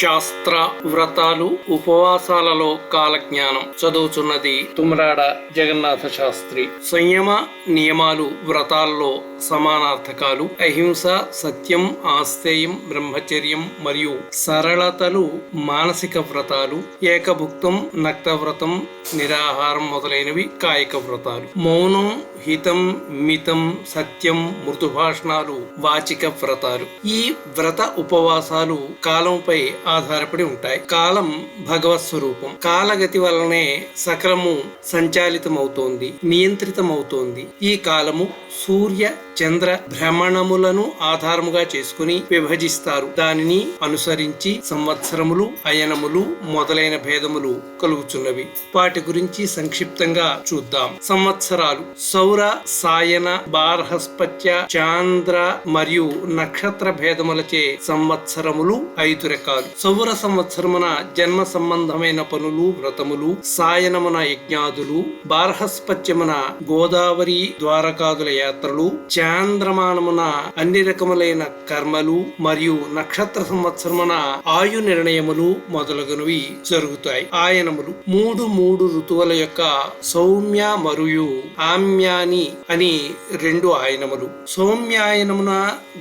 శాస్త్ర వ్రతాలు ఉపవాసాలలో కాలజ్ఞానం చదువుతున్నది తుమ్రాడ జగన్నాథ శాస్త్రి సంయమ నియమాలు వ్రతాల్లో సమానార్థకాలు. అహింస సత్యం ఆస్తేయం బ్రహ్మచర్యం మరియు సరళతలు మానసిక వ్రతాలు. ఏకభుక్తం నక్తవ్రతం నిరాహారం మొదలైనవి కాయిక వ్రతాలు. మౌనం హితం మితం సత్యం మృదుభాషణాలు వాచిక వ్రతాలు. ఈ వ్రత ఉపవాసాలు కాలంపై ఆధారపడి ఉంటాయి. కాలం భగవత్ స్వరూపం. కాలగతి వలనే సకలము సంచాలితమవుతోంది నియంత్రితమవుతోంది. ఈ కాలము సూర్య చంద్ర భ్రమణములను ఆధారముగా చేసుకుని విభజిస్తారు. దానిని అనుసరించి సంవత్సరములు అయనములు మొదలైన భేదములు కలుగుచున్నవి. వాటి గురించి సంక్షిప్తంగా చూద్దాం. సంవత్సరాలు సౌర సాయన బార్హస్పత్య చాంద్ర మరియు నక్షత్ర భేదములచే సంవత్సరములు ఐదు రకాలు. సౌర సంవత్సరమున జన్మ సంబంధమైన పనులు వ్రతములు సాయనమున యజ్ఞాదులు బార్హస్పత్యమున గోదావరి ద్వారకాదుల యాత్రలు చాంద్రమానమున అన్ని రకములైన కర్మలు మరియు నక్షత్ర సంవత్సరమున ఆయు నిర్ణయములు మొదలగునవి జరుగుతాయి. ఆయనములు మూడు మూడు ఋతువుల యొక్క సౌమ్య మరియు ఆమ్యాని అని రెండు ఆయనములు. సౌమ్యాయనమున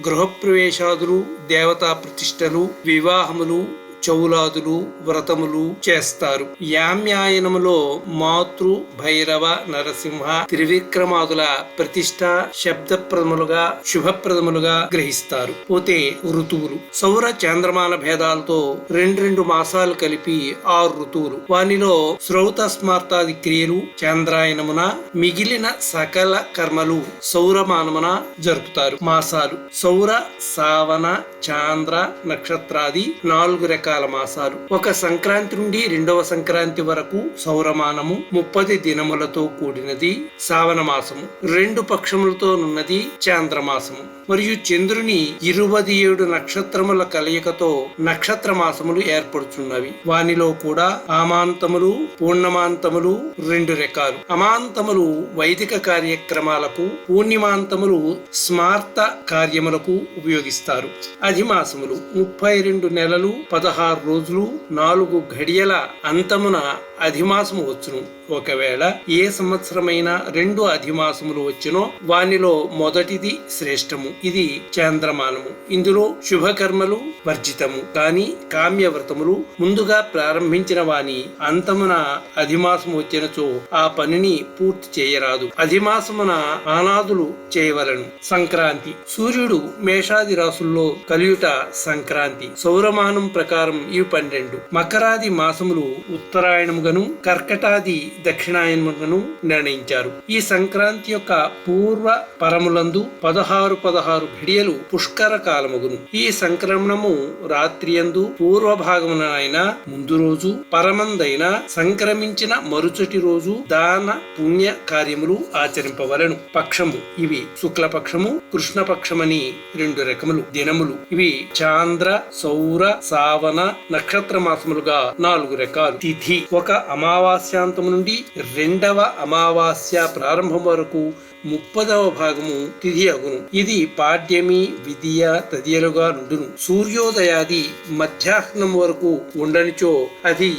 గృహప్రవేశాదులు దేవతా ప్రతిష్టలు వివాహములు Malu చౌలాదులు వ్రతములు చేస్తారు. యామ్యాయనములో మాతృ భైరవ నరసింహ త్రివిక్రమాదుల ప్రతిష్ట శబ్దప్రదములుగా శుభప్రదములుగా గ్రహిస్తారు. పోతే ఋతువులు. సౌర చంద్రమాన భేదాలతో రెండు రెండు మాసాలు కలిపి ఆరు ఋతువులు. వానిలో శ్రౌత స్మార్తాది క్రియలు చంద్రాయనమున మిగిలిన సకల కర్మలు సౌరమానమున జరుపుతారు. మాసాలు. సౌర సావన చాంద్ర నక్షత్రాది నాలుగు రకాల మాసాలు. ఒక సంక్రాంతి నుండి రెండవ సంక్రాంతి వరకు సౌరమానము ముప్పది దినములతో కూడినది శ్రావణ మాసము. రెండు పక్షములతో నున్నది చాంద్రమాసము మరియు చంద్రుని ఇరువది ఏడు నక్షత్రముల కలయికతో నక్షత్ర మాసములు ఏర్పడుచున్నవి. వానిలో కూడా ఆమాంతములు పూర్ణమాంతములు రెండు రకాలు. అమాంతములు వైదిక కార్యక్రమాలకు పూర్ణిమాంతములు స్మార్త కార్యములకు ఉపయోగిస్తారు. అధిమాసములు ముప్పై రెండు నెలలు పదహారు రోజులు నాలుగు ఘడియల అంతమున అధిమాసము వచ్చును. ఒకవేళ ఏ సంవత్సరమైన రెండు అధిమాసములు వచ్చినో వానిలో మొదటిది శ్రేష్టము. ఇది చాంద్రమానము. ఇందులో శుభకర్మలు వర్జితము. కాని కామ్య వ్రతములు ముందుగా ప్రారంభించిన వాని అంతమున అధిమాసము వచ్చినచో ఆ పనిని పూర్తి చేయరాదు. అధిమాసమున ఆనాదులు చేయవలను. సంక్రాంతి. సూర్యుడు మేషాది రాసుల్లో కలియుట సంక్రాంతి. సౌరమానం ప్రకారం ఇవి పన్నెండు. మకరాది మాసములు ఉత్తరాయణముగా ఉత్తరాయణముగను కర్కటాది దక్షిణాయనమును నిర్ణయించారు. ఈ సంక్రాంతి యొక్క పూర్వ పరములందు పదహారు పదహారు ఘడియలు పుష్కర కాలముగును. ఈ సంక్రమణము రాత్రియందు పూర్వ భాగమున ముందు రోజు పరమందైన సంక్రమించిన మరుచటి రోజు దాన పుణ్య కార్యములు ఆచరింపవలను. పక్షము ఇవి శుక్లపక్షము కృష్ణపక్షమని రెండు రకములు. దినములు ఇవి చాంద్ర సౌర సావన నక్షత్ర మాసములుగా నాలుగు రకాలు. తిథి ఒక అమావాస్యాంతము నుండి రెండవ అమావాస్య ప్రారంభం వరకు ముప్పదవ భాగము తిథి అగును. ఇది పాడ్యమి విధియ తదియలుగా నుండును. సూర్యోదయాది మధ్యాహ్నం వరకు ఉండనిచో అది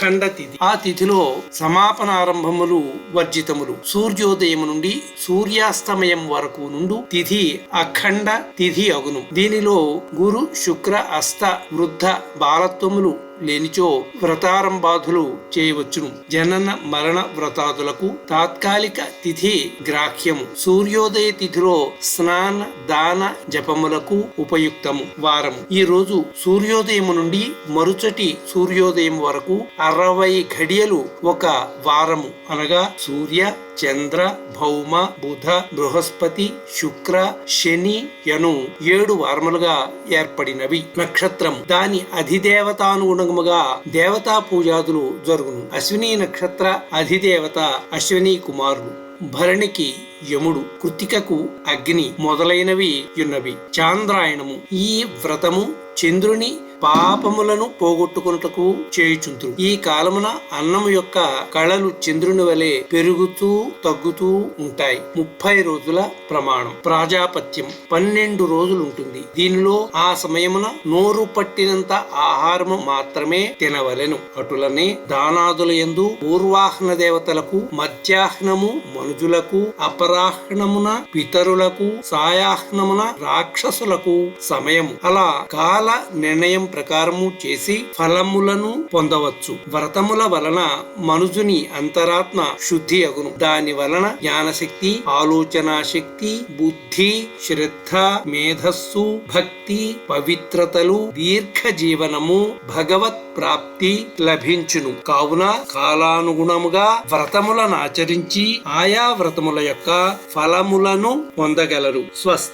ఖండ తిథి ఆ తిథిలో సమాపనారంభములు వర్జితములు. సూర్యోదయం నుండి సూర్యాస్తమయం వరకు నుండు తిథి అఖండ తిథి అగును. దీనిలో గురు శుక్ర అస్త వృద్ధ బాలత్వములు లేనిచో వ్రతారంభాదులు చేయవచ్చును. జనన మరణ వ్రతాదులకు తాత్కాలిక తిథి గ్రాహ్యము. సూర్యోదయ తిథిలో స్నాన దాన జపములకు ఉపయుక్తము వారము. ఈ రోజు సూర్యోదయము నుండి మరుచటి సూర్యోదయం వరకు అరవై ఘడియలు ఒక వారము. అనగా సూర్య చంద్ర భౌమ బుధ బృహస్పతి శుక్ర శని యను ఏడు వారములుగా ఏర్పడినవి. నక్షత్రం దాని అధిదేవతానుగుణముగా దేవతా పూజాదులు జరుగును. అశ్విని నక్షత్ర అధిదేవత అశ్విని కుమారుడు భరణికి యముడు. కృతికకు అగ్ని మొదలైనవి ఉన్నవి. చాంద్రాయణము. ఈ వ్రతము చంద్రుని పాపములను పోగొట్టుకున్నటకు చేయుచుంతురు ఈ కాలమున అన్నము యొక్క కళలు చంద్రుని వలె పెరుగుతూ తగ్గుతూ ఉంటాయి. ముప్పై రోజుల ప్రమాణం. ప్రాజాపత్యం పన్నెండు రోజులు ఉంటుంది దీనిలో ఆ సమయమున నోరు పట్టినంత ఆహారము మాత్రమే తినవలెను. అటులనే దానాదుల యందు పూర్వాహ్న దేవతలకు మధ్యాహ్నము మనుజులకు అపరాహ్నమున పితరులకు సాయాహ్నమున రాక్షసులకు సమయము. అలా కాల నిర్ణయం ప్రకారము చేసి ఫలములను పొందవచ్చు. వ్రతముల వలన మనుజుని అంతరాత్మ శుద్ధి అగును. దాని వలన జ్ఞానశక్తి ఆలోచనా శక్తి బుద్ధి శ్రద్ధ మేధస్సు భక్తి పవిత్రతలు దీర్ఘ జీవనము భగవత్ ప్రాప్తి లభించును. కావున కాలానుగుణముగా వ్రతములను ఆచరించి ఆయా వ్రతముల యొక్క ఫలములను పొందగలరు. స్వస్తి.